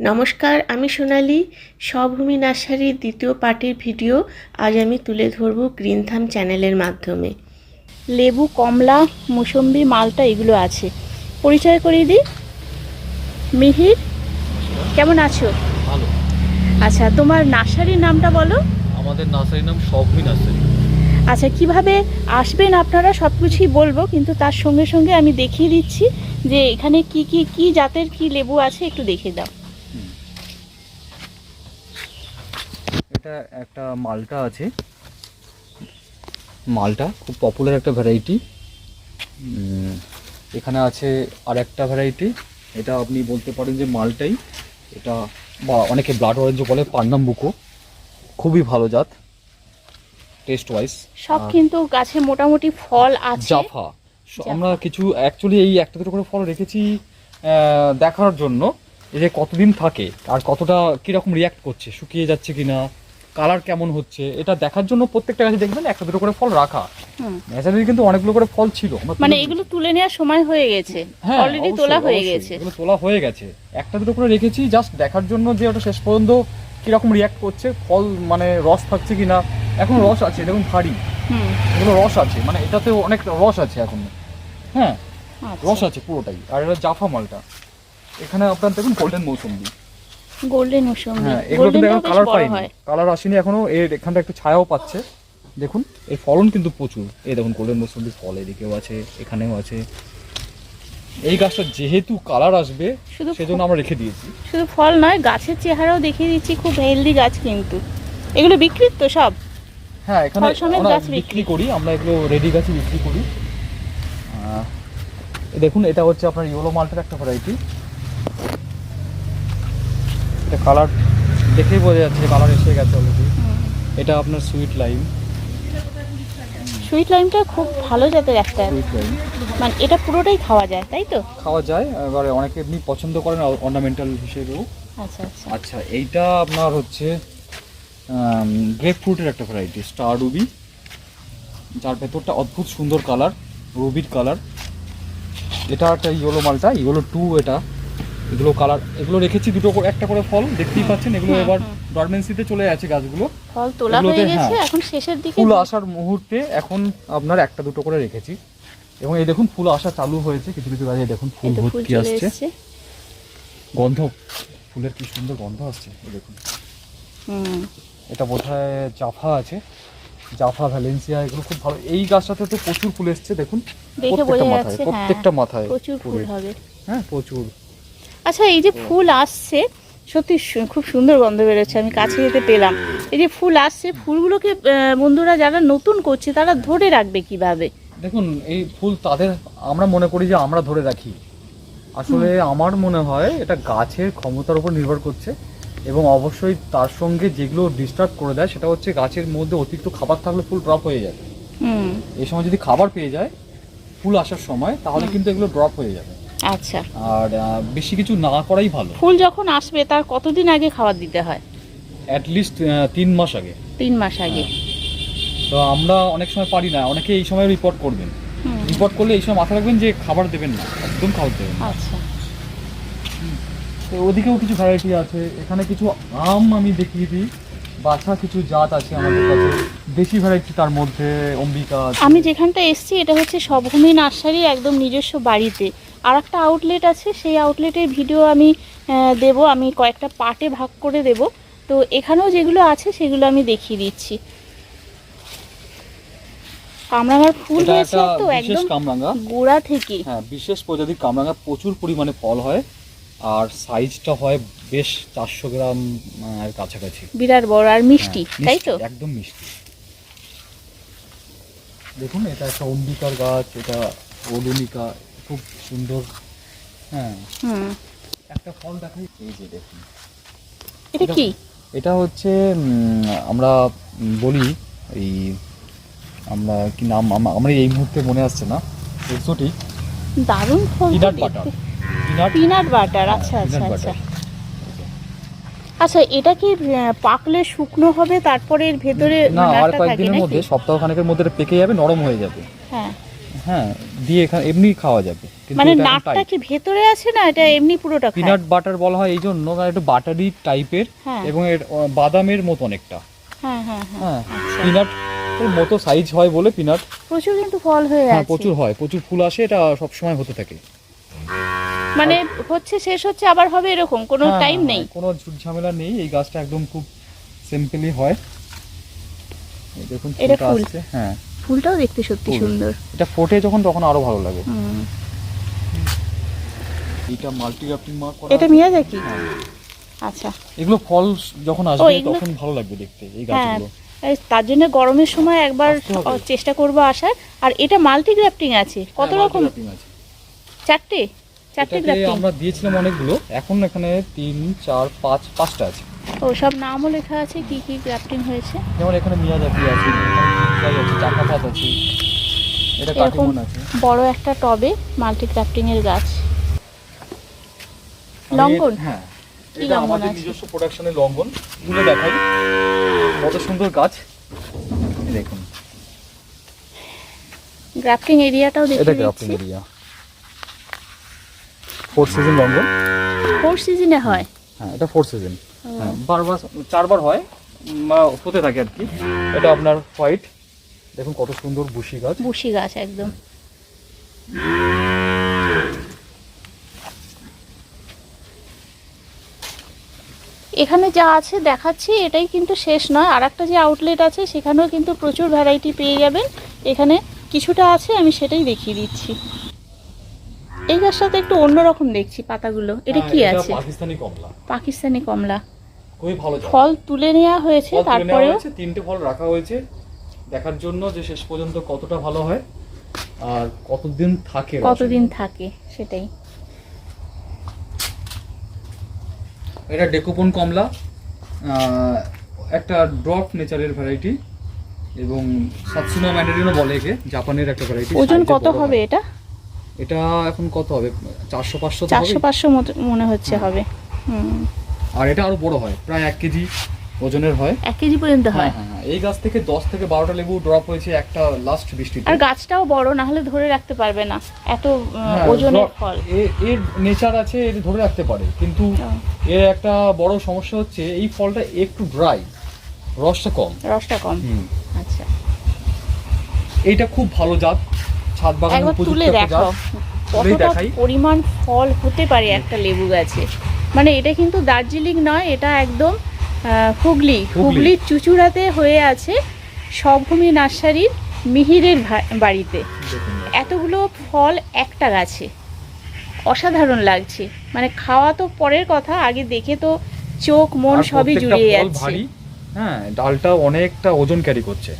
নমস্কার আমি সোনালি। স্বভূমি নার্সারির দ্বিতীয় পার্টির ভিডিও আজ আমি তুলে ধরব গ্রিনথাম চ্যানেলের মাধ্যমে। লেবু কমলা মুসম্বি মালটা এগুলো আছে। পরিচয় করিয়ে দিই। মিহির কেমন আছো? ভালো। আচ্ছা তোমার নার্সারির নামটা বলো। আমাদের নার্সারির নাম সবমি নার্সারি। আচ্ছা কীভাবে আসবেন আপনারা? সব কিছুই বলব কিন্তু তার সঙ্গে সঙ্গে আমি দেখিয়ে দিচ্ছি যে এখানে কি কি কি জাতের কি লেবু আছে একটু দেখিয়ে দাও। এটা একটা মালটা আছে। মালটা খুব পপুলার একটা ভ্যারাইটি এখানে আছে আর একটা ভ্যারাইটি এটা আপনি বলতে পারেন যে মালটাই। এটা বা অনেকে ব্লাড অরেঞ্জ বলে পান্নাম্বুকো। খুবই ভালো জাত টেস্ট ওয়াইজ সব কিন্তু গাছে মোটামুটি ফল আছে। জাফা। আমরা কিছু অ্যাকচুয়ালি এই একটা দুটো করে ফল রেখেছি দেখার জন্য। এই যে কতদিন থাকে আর কতটা কীরকম রিয়াক্ট করছে শুকিয়ে যাচ্ছে কিনা। কালার কেমন হচ্ছে এটা দেখার জন্য প্রত্যেকটা গাছে দেখবেন একটা দুটো করে ফল রাখা। হুম। ন্যাচারালি কিন্তু অনেকগুলো করে ফল ছিল। মানে এগুলো তুলে নেওয়ার সময় হয়ে গেছে। হ্যাঁ অলরেডি তোলা হয়ে গেছে। এগুলো তোলা হয়ে গেছে। একটা দুটো করে রেখেছি জাস্ট দেখার জন্য যে ওটা শেষ পর্যন্ত কীরকম রিয়াক্ট করছে ফল মানে রস থাকছে কিনা। এখন রস আছে দেখুন ভারী। হুম। এগুলো রস আছে মানে এটাতে অনেক রস আছে এখন। হ্যাঁ আচ্ছা। রস আছে পুরোটাই। আর এটা জাফা মালটা। এখানে আপনার দেখুন গোল্ডেন মৌসুম্বি। গোল্ডেন মৌসুমি হ্যাঁ এগুলো কিন্তু এখন কালার পাইনি। কালার আসেনি এখনও এর এখানটা একটু ছায়াও পাচ্ছে। দেখুন এর ফলন কিন্তু প্রচুর। এই দেখুন গোল্ডেন মৌসুম্বির ফল এদিকেও আছে এখানেও আছে। এই গাছটা যেহেতু কালার আসবে শুধু সেজন্য আমরা রেখে দিয়েছি। শুধু ফল নয় গাছের চেহারাও দেখিয়ে দিচ্ছি খুব হেলদি গাছ কিন্তু। এগুলো বিক্রিত তো সব? হ্যাঁ এখানে আমরা গাছ বিক্রি। বিক্রি করি আমরা এগুলো রেডি গাছই বিক্রি করি। দেখুন এটা হচ্ছে আপনার ইয়েলো মাল্টের একটা ভ্যারাইটি কালার দেখেই বোঝা যাচ্ছে কালার এসে গেছে অলরেডি এটা আপনার সুইট লাইম সুইট লাইমটা খুব ভালো জাতের একটা। সুইট লাইম মানে এটা পুরোটাই খাওয়া যায় তাই তো? খাওয়া যায় এবারে অনেকে এমনি পছন্দ করেন অর্নামেন্টাল হিসেবেও। আচ্ছা আচ্ছা। আচ্ছা এইটা আপনার হচ্ছে গ্রেপ ফ্রুটের একটা ভ্যারাইটি স্টার রুবি যার ভেতরটা অদ্ভুত সুন্দর কালার রুবির কালার এটা একটা ইয়েলো মালটা ইয়েলো টু এটা। এগুলো কালার এগুলো রেখেছি দুটো করে একটা করে ফল দেখতেই পাচ্ছেন এগুলো এবার ডরমেন্সিতে চলে আছে গাছগুলো। ফল তোলা হয়ে গেছে হ্যাঁ। এখন শেষের দিকে ফুল আসার মুহূর্তে এখন আপনার একটা দুটো করে রেখেছি। এবং এই দেখুন ফুল আসা চালু হয়েছে কিছু কিছু গাছে দেখুন ফুল ভর্তি আসছে। গন্ধ ফুলের কি সুন্দর গন্ধ আসছে দেখুন। হুম। এটা বোধহয় জাফা আছে জাফা ভ্যালেন্সিয়া এগুলো খুব ভালো। এই গাছটাতে তো প্রচুর ফুল এসছে দেখুন দেখে প্রত্যেকটা মাথায় হ্যাঁ প্রত্যেকটা মাথায় প্রচুর ফুল হবে। হ্যাঁ প্রচুর। আচ্ছা এই যে ফুল আসছে সত্যি খুব সুন্দর গন্ধ বেরোচ্ছে আমি কাছে যেতে পেলাম। এই যে ফুল আসছে ফুলগুলোকে বন্ধুরা যারা নতুন করছে তারা ধরে রাখবে কীভাবে? দেখুন এই ফুল তাদের আমরা মনে করি যে আমরা ধরে রাখি। আসলে আমার মনে হয় এটা গাছের ক্ষমতার উপর নির্ভর করছে এবং অবশ্যই তার সঙ্গে যেগুলো ডিস্টার্ব করে দেয় সেটা হচ্ছে গাছের মধ্যে অতিরিক্ত খাবার থাকলে ফুল ড্রপ হয়ে যাবে হুম। এই সময় যদি খাবার পেয়ে যায় ফুল আসার সময় তাহলে কিন্তু এগুলো ড্রপ হয়ে যাবে। আচ্ছা। আর বেশি কিছু না করাই ভালো। ফুল যখন আসবে তার কতদিন আগে খাবার দিতে হয়? অ্যাটলিস্ট তিন মাস আগে। তিন মাস আগে। তো আমরা অনেক সময় পারি না অনেকে এই সময় রিপোর্ট করবেন। রিপোর্ট করলে এই সময় মাথায় রাখবেন যে খাবার দেবেন না একদম খাবার দেবেন না। আচ্ছা। ওদিকেও কিছু ভ্যারাইটি আছে এখানে কিছু আম আমি দেখিয়ে দিই বাছা কিছু জাত আছে আমাদের কাছে দেশি ভ্যারাইটি তার মধ্যে অম্বিকা আমি যেখানটা এসছি এটা হচ্ছে সবভূমি নার্সারি একদম নিজস্ব বাড়িতে। আর একটা আউটলেট আছে সেই আউটলেটের ভিডিও আমি দেব। আমি কয়েকটা পার্টে ভাগ করে দেব। তো এখানেও যেগুলো আছে সেগুলো আমি দেখিয়ে দিচ্ছি। কামরাঙার ফুল এটা হয়েছে তো একদম কামরাঙ্গা গোড়া থেকে। হ্যাঁ বিশেষ প্রজাতির কামরাঙ্গা প্রচুর পরিমাণে ফল হয়। আর সাইজটা হয় বেশ চারশো গ্রাম আহ, এর কাছাকাছি। বিরাট বড় আর মিষ্টি হ্যাঁ, তাই তো? একদম মিষ্টি। দেখুন এটা একটা অম্বিকার গাছ এটা ওলুনিকা খুব সুন্দর। হ্যাঁ। একটা ফল দেখাই এই যে দেখুন। এটা কি? এটা হচ্ছে আমরা বলি এই আমরা কি নাম আম- আমার এই মুহূর্তে মনে আসছে না। এক্সোটিক। দারুণ ফল পিনাট। বাটার পিনাট বাটার আচ্ছা আচ্ছা আচ্ছা। আচ্ছা এটা কি পাকলে শুকনো হবে তারপরে এর ভেতরে না আর কয়েকদিনের? মধ্যে সপ্তাহখানেকের মধ্যে পেকে যাবে নরম হয়ে যাবে। হ্যাঁ। হ্যাঁ দিয়ে এখানে এমনি খাওয়া যাবে। মানে নাটটা কি ভেতরে আছে না এটা এমনি পুরোটা পিনাট বাটার বলা হয় এই জন্য কারণ একটু বাটারি টাইপের হ্যাঁ। এবং এর বাদামের মতো অনেকটা। হ্যাঁ হ্যাঁ হ্যাঁ। হ্যাঁ আচ্ছা। পিনাট মতো সাইজ হয় বলে পিনাট প্রচুর কিন্তু ফল হয়ে হ্যাঁ আছে। প্রচুর হয় প্রচুর ফুল আসে এটা সবসময় হতে থাকে। মানে হচ্ছে শেষ হচ্ছে আবার হবে এরকম কোনো টাইম নেই। কোনো ঝুট ঝামেলা নেই এই গাছটা একদম খুব সিম্পলি হয়। দেখুন এটা ফুল। হ্যাঁ। ফুলটাও দেখতে সত্যি সুন্দর। এটা ফোটে যখন তখন আরও ভালো লাগে। এটা মাল্টি গ্রাফটিং মার্ক করা এটা আছে। মিয়াজাকি হ্যাঁ। আচ্ছা। এগুলো ফল যখন আসবে তখন ভালো লাগবে দেখতে এই হ্যাঁ। গাছগুলো। তার জন্য গরমের সময় একবার চেষ্টা করব আসার। আর এটা মাল্টি গ্রাফটিং আছে কত হ্যাঁ, রকম আছে। চারটে চারটে গ্রাফটিং। আমরা দিয়েছিলাম অনেকগুলো এখন এখানে তিন চার পাঁচ পাঁচটা আছে। ও সব নামও লেখা আছে কি কি গ্রাফটিং হয়েছে? যেমন এখানে মিয়াজাকি আছে। এখানে আছে। এটা কাটিমন আছে। বড় একটা টবে মাল্টি গ্রাফটিং এর গাছ। আমি- লঙ্ঘন? হ্যাঁ এটা আমাদের নিজস্ব প্রোডাকশনের লঙ্ঘন এগুলো দেখাই। কত সুন্দর গাছ। দেখুন। গ্রাফটিং এরিয়াটাও এটা গ্রাফটিং এরিয়া ফোর সিজন লঙ্ঘন ফোর সিজনে হয়? হ্যাঁ এটা ফোর সিজন হ্যাঁ বারবার চারবার হয় হতে থাকে আর কি। এটা আপনার হোয়াইট দেখুন কত সুন্দর বুশি গাছ। বুশি গাছ একদম। এখানে যা আছে দেখাচ্ছি এটাই কিন্তু শেষ নয়। আর একটা যে আউটলেট আছে সেখানেও কিন্তু প্রচুর ভ্যারাইটি পেয়ে যাবেন। এখানে কিছুটা আছে আমি সেটাই দেখিয়ে দিচ্ছি। এই গাছটাতে একটু অন্যরকম দেখছি পাতাগুলো। এটা হ্যাঁ, কি আছে? পাকিস্তানি কমলা। পাকিস্তানি কমলা। খুবই ভালো ফল তুলে নেওয়া হয়েছে তারপরেও তিনটে ফল রাখা হয়েছে। দেখার জন্য যে শেষ পর্যন্ত কতটা ভালো হয় আর কতদিন থাকে কতদিন থাকে সেটাই। এটা ডেকোপন কমলা একটা ড্রপ নেচারের ভ্যারাইটি এবং সাতসুমা ম্যান্ডারিনও বলে একে জাপানের একটা ভ্যারাইটি ওজন কত হবে এটা? এটা এখন কত হবে? চারশো পাঁচশো চারশো পাঁচশো মতো মনে হচ্ছে হবে। আর এটা আরও বড় হয় প্রায় এক কেজি। ওজনের হয়? এক কেজি পর্যন্ত হ্যাঁ হয়। হ্যাঁ হ্যাঁ। এই গাছ থেকে দশ থেকে বারোটা লেবু ড্রপ হয়েছে একটা লাস্ট বৃষ্টিতে। আর গাছটাও বড় না হলে ধরে রাখতে পারবে না। এত ওজনের ফল। এর নেচার আছে এর ধরে রাখতে পারে। কিন্তু এর একটা বড় সমস্যা হচ্ছে এই ফলটা একটু ড্রাই রসটা কম। রসটা কম। আচ্ছা। এইটা খুব ভালো জাত ছাদ বাগান তুলে। তুলেই কতটা পরিমাণ ফল হতে পারে একটা লেবু গাছে। মানে এটা কিন্তু দার্জিলিং নয় এটা একদম হুগলি। হুগলি। হুগলির চুচুড়াতে হয়ে আছে সবভূমি নার্সারির মিহিরের বাড়িতে। এতগুলো ফল একটা গাছে। অসাধারণ লাগছে। মানে খাওয়া তো পরের কথা আগে দেখে তো চোখ মন সবই জুড়িয়ে যাচ্ছে। হ্যাঁ ডালটা অনেকটা ওজন ক্যারি করছে।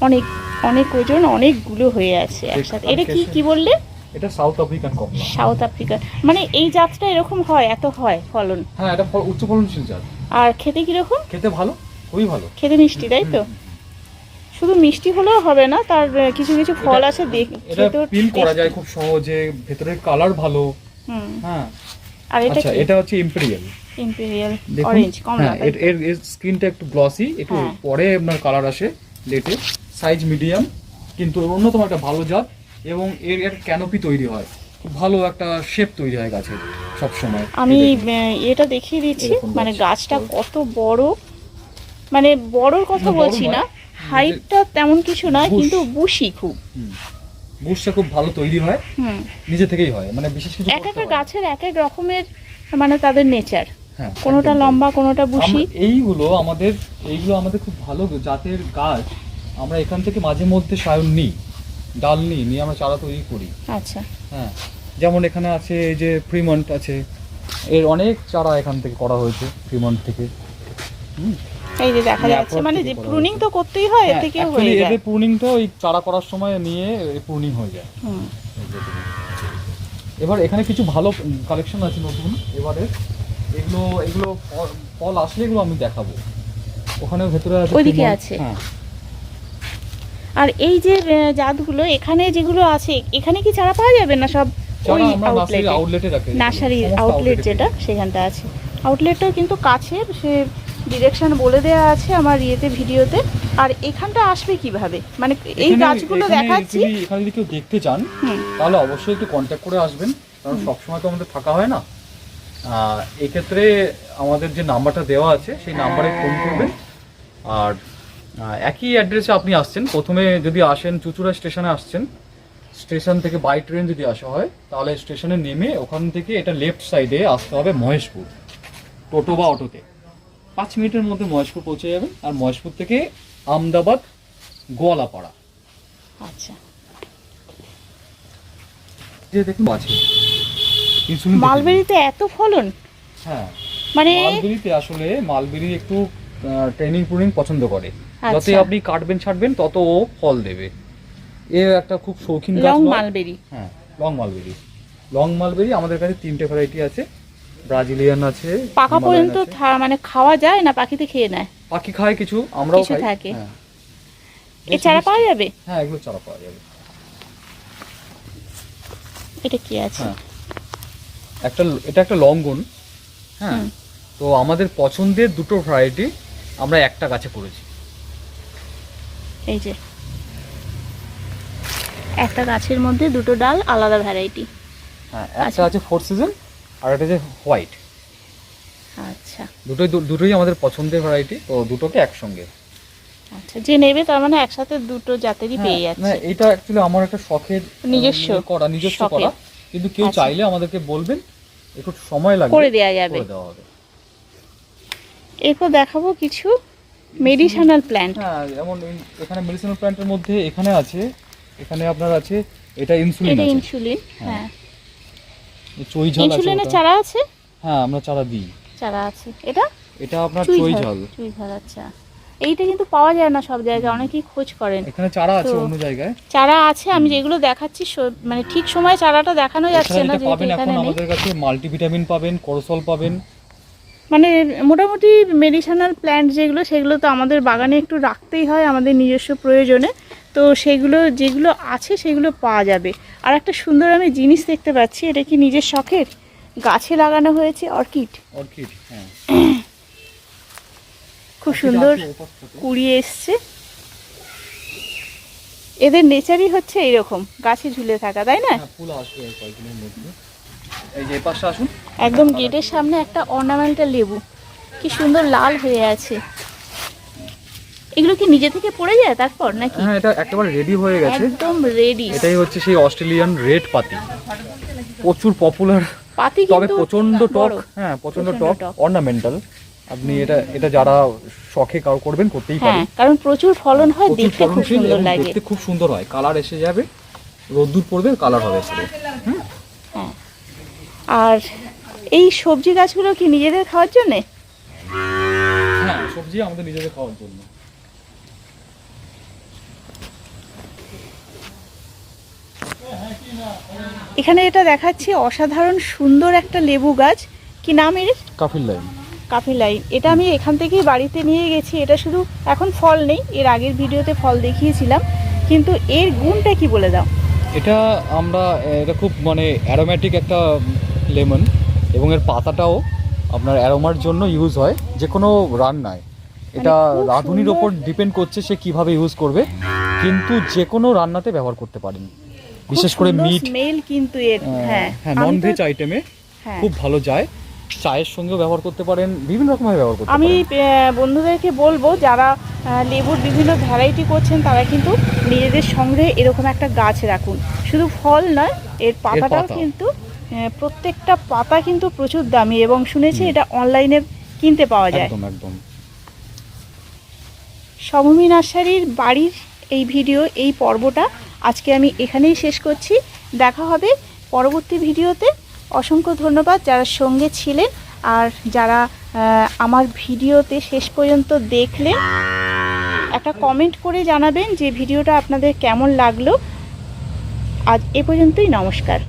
অনেক অনেক ওজন অনেকগুলো হয়ে আছে একসাথে। এটা কি কি বললে? এটা সাউথ আফ্রিকান কমলা। সাউথ আফ্রিকা মানে এই জাতটা এরকম হয় এত হয় ফলন? হ্যাঁ এটা উচ্চ ফলনশীল জাত। আর খেতে কীরকম? খেতে ভালো খুবই ভালো। খেতে মিষ্টি তাই তো? শুধু মিষ্টি হলেও হবে না তার কিছু কিছু ফল আছে দেখ এটা পিল করা যায় খুব সহজে ভেতরের কালার ভালো। হ্যাঁ। আর এটা আচ্ছা এটা হচ্ছে ইম্পেরিয়াল ইম্পেরিয়াল অরেঞ্জ কমলা হ্যাঁ এর এর স্কিনটা একটু গ্লসি একটু হ্যাঁ। পরে আপনার কালার আসে লেটে সাইজ মিডিয়াম কিন্তু অন্যতম একটা ভালো জাত এবং এর এর ক্যানোপি তৈরি হয়। খুব ভালো একটা শেপ তৈরি হয় গাছের সব সময় আমি এটা দেখিয়ে দিচ্ছি। মানে গাছটা কত বড়। মানে বড়র কথা বলছি না। হাইটটা তেমন কিছু বুশ। কিন্তু বুশি খুব। বুশটা খুব ভালো তৈরি হয়। হুম। নিজে থেকেই হয়। মানে বিশেষ কিছু এক একটা গাছের এক এক রকমের মানে তাদের নেচার হ্যাঁ কোনোটা লম্বা কোনোটা বুশি। এইগুলো আমাদের এইগুলো আমাদের খুব ভালো জাতের গাছ। আমরা এখান থেকে মাঝে মধ্যে সায়ন নিই। ডাল নিই নিয়ে আমরা চারা তৈরি করি। আচ্ছা। হ্যাঁ যেমন এখানে আছে এই যে ফ্রিমন্ট আছে এর অনেক চারা এখান থেকে করা হয়েছে ফ্রিমন্ট থেকে। এই যে দেখা মানে যাচ্ছে মানে যে প্রুনিং তো করতেই হয় এর হ্যাঁ, থেকেও হয়ে যায়। এদের প্রুনিংটা ওই চারা করার সময় নিয়ে প্রুনিং হয়ে যায়। এবার এখানে কিছু ভালো কালেকশন আছে নতুন। এবারে এগুলো এগুলো ফল- ফল আসলে এগুলো আমি দেখাবো। ওখানে ভেতরে আছে ওইদিকে আছে। হ্যাঁ। আর এই যে জাতগুলো এখানে যেগুলো আছে এখানে কি চারা পাওয়া যাবে না সব ওই চারা নার্সারি আউটলেটে যেটা সেখানটা আছে। আউটলেটটাও কিন্তু কাছের সে ডিরেকশন বলে দেওয়া আছে আমার ইয়েতে ভিডিওতে। আর এখানটা আসবে কীভাবে? মানে এই গাছগুলো দেখাচ্ছি। এখানে যদি কেউ দেখতে চান তাহলে অবশ্যই একটু কন্ট্যাক্ট করে আসবেন কারণ সবসময় তো আমাদের থাকা হয় না। এক্ষেত্রে আমাদের যে নাম্বারটা দেওয়া আছে সেই নাম্বারে ফোন করবেন। আর একই অ্যাড্রেসে আপনি আসছেন। প্রথমে যদি আসেন চুচুড়া স্টেশনে আসছেন স্টেশন থেকে বাই ট্রেন যদি আসা হয় তাহলে স্টেশনে নেমে ওখান থেকে এটা লেফট সাইডে আসতে হবে মহেশপুর টোটো বা অটোতে। পাঁচ মিনিটের মধ্যে মহেশপুর পৌঁছে যাবেন। আর মহেশপুর থেকে আমদাবাদ গোয়ালাপাড়া। আচ্ছা। যে দেখুন আছে ইনসুলিন মালবেরিতে এত ফলন? হ্যাঁ। মানে মালবেরিতে আসলে মালবেরি একটু ট্রেনিং প্রুনিং পছন্দ করে। আচ্ছা। যতই আপনি কাটবেন ছাড়বেন তত ও ফল দেবে। এ একটা খুব শৌখিন গাছ লং মালবেরি। হ্যাঁ লং মালবেরি। লং মালবেরি আমাদের কাছে তিনটে ভ্যারাইটি আছে। ব্রাজিলিয়ান আছে পাকা পর্যন্ত মানে খাওয়া যায় না পাখিতে খেয়ে নেয়? পাখি খায় কিছু আমরাও কিছু খাই। থাকে। হ্যাঁ। এ চারা পাওয়া যাবে? হ্যাঁ এগুলো চারা পাওয়া যাবে। এটা কি আছে? হ্যাঁ। একটা এটা একটা লঙ্ঘন হ্যাঁ। তো আমাদের পছন্দের দুটো ভ্যারাইটি আমরা একটা গাছে করেছি এই যে। একটা গাছের মধ্যে দুটো ডাল আলাদা ভ্যারাইটি হ্যাঁ আচ্ছা। একটা আছে ফোর সিজন আর একটা আছে হোয়াইট আচ্ছা। দুটোই দুটোই আমাদের পছন্দের ভ্যারাইটি তো দুটোকে একসঙ্গে। আচ্ছা যে নেবে তার মানে একসাথে দুটো জাতেরই পেয়ে হ্যাঁ, না এটা অ্যাকচুয়ালি আমার একটা শখের নিজস্ব, ইয়ে করা নিজস্ব করা। কিন্তু কেউ আচ্ছা। চাইলে আমাদেরকে বলবেন একটু সময় লাগবে করে দেয়া যাবে। করে দেওয়া হবে। এরপর দেখাবো কিছু মেডিসিনাল প্ল্যান্ট হ্যাঁ যেমন এখানে মেডিসিনাল প্ল্যান্টের মধ্যে এখানে আছে এখানে আপনার আছে এটা ইনসুলিন এটা আছে। ইনসুলিন হ্যাঁ। চই ঝাল আছে ইনসুলিনের চারা আছে? হ্যাঁ আমরা চারা দিই। চারা আছে। এটা? এটা আপনার চুই ঝাল চুই ঝাল আচ্ছা। এইটা কিন্তু পাওয়া যায় না সব জায়গায় অনেকেই খোঁজ করেন। এখানে চারা আছে অন্য জায়গায়। চারা আছে আমি যেগুলো দেখাচ্ছি মানে ঠিক সময় চারাটা দেখানো যাচ্ছে না যেহেতু এখন আমাদের কাছে মাল্টিভিটামিন পাবেন করসল পাবেন মানে মোটামুটি মেডিসিনাল প্ল্যান্ট যেগুলো সেগুলো তো আমাদের বাগানে একটু রাখতেই হয় আমাদের নিজস্ব প্রয়োজনে। তো সেগুলো যেগুলো আছে সেগুলো পাওয়া যাবে। আর একটা সুন্দর আমি জিনিস দেখতে পাচ্ছি এটা কি নিজের শখের? গাছে লাগানো হয়েছে অর্কিড। অর্কিড হ্যাঁ। খুব সুন্দর কুড়িয়ে এসছে। এদের নেচারই হচ্ছে এরকম গাছে ঝুলে থাকা তাই না? হ্যাঁ ফুল আসবে আর কয়েকদিনের মধ্যে। এই যে পাশে আসুন। একদম গেটের সামনে একটা অর্নামেন্টাল লেবু। কি সুন্দর লাল হয়ে আছে। এগুলো কি নিজে থেকে পড়ে যায় তারপর নাকি? হ্যাঁ এটা একেবারে রেডি হয়ে গেছে। একদম রেডি এটাই হচ্ছে সেই অস্ট্রেলিয়ান রেড পাতি। প্রচুর পপুলার পাতি তবে প্রচণ্ড টক হ্যাঁ প্রচণ্ড টক। অর্নামেন্টাল আপনি এটা এটা যারা শখে কাউ করবেন করতেই হ্যাঁ পারেন। কারণ প্রচুর ফলন হয় দেখতে খুব সুন্দর লাগে। দেখতে খুব সুন্দর হয়। কালার এসে যাবে রোদ্দুর পড়বে কালার হবে। হ্যাঁ। আর এই সবজি গাছগুলো কি নিজেদের খাওয়ার জন্যে? হ্যাঁ সবজি আমাদের নিজেদের খাওয়ার জন্য। এখানে এটা দেখাচ্ছি অসাধারণ সুন্দর একটা লেবু গাছ। কি নাম এর? কাফিল লাইন কাফি লাইন এটা আমি এখান থেকেই বাড়িতে নিয়ে গেছি। এটা শুধু এখন ফল নেই এর আগের ভিডিওতে ফল দেখিয়েছিলাম। কিন্তু এর গুণটা কি বলে দাও? এটা আমরা এটা খুব মানে অ্যারোম্যাটিক একটা লেমন। এবং এর পাতাটাও আপনার অ্যারোমার জন্য ইউজ হয় যে কোনো রান্নায় এটা রাঁধুনির ওপর ডিপেন্ড করছে সে কীভাবে ইউজ করবে কিন্তু যে কোনো রান্নাতে ব্যবহার করতে পারেন। বিশেষ করে মিট স্মেল কিন্তু এর হ্যাঁ। হ্যাঁ আমি নন ভেজ আইটেমে হ্যাঁ। খুব ভালো যায়। চায়ের সঙ্গেও ব্যবহার করতে পারেন বিভিন্ন রকমভাবে ব্যবহার করতে আমি বন্ধুদেরকে বলব যারা লেবুর বিভিন্ন ভ্যারাইটি করছেন তারা কিন্তু নিজেদের সংগ্রহে এরকম একটা গাছ রাখুন। শুধু ফল নয় এর পাতাটাও কিন্তু প্রত্যেকটা পাতা কিন্তু প্রচুর দামি এবং শুনেছি এটা অনলাইনে কিনতে পাওয়া যায়। একদম একদম। সমভূমি নার্সারির বাড়ির এই ভিডিও এই পর্বটা আজকে আমি এখানেই শেষ করছি। দেখা হবে পরবর্তী ভিডিওতে। অসংখ্য ধন্যবাদ যারা সঙ্গে ছিলেন আর যারা আমার ভিডিওতে শেষ পর্যন্ত দেখলেন। একটা কমেন্ট করে জানাবেন যে ভিডিওটা আপনাদের কেমন লাগল। আজ এ পর্যন্তই নমস্কার।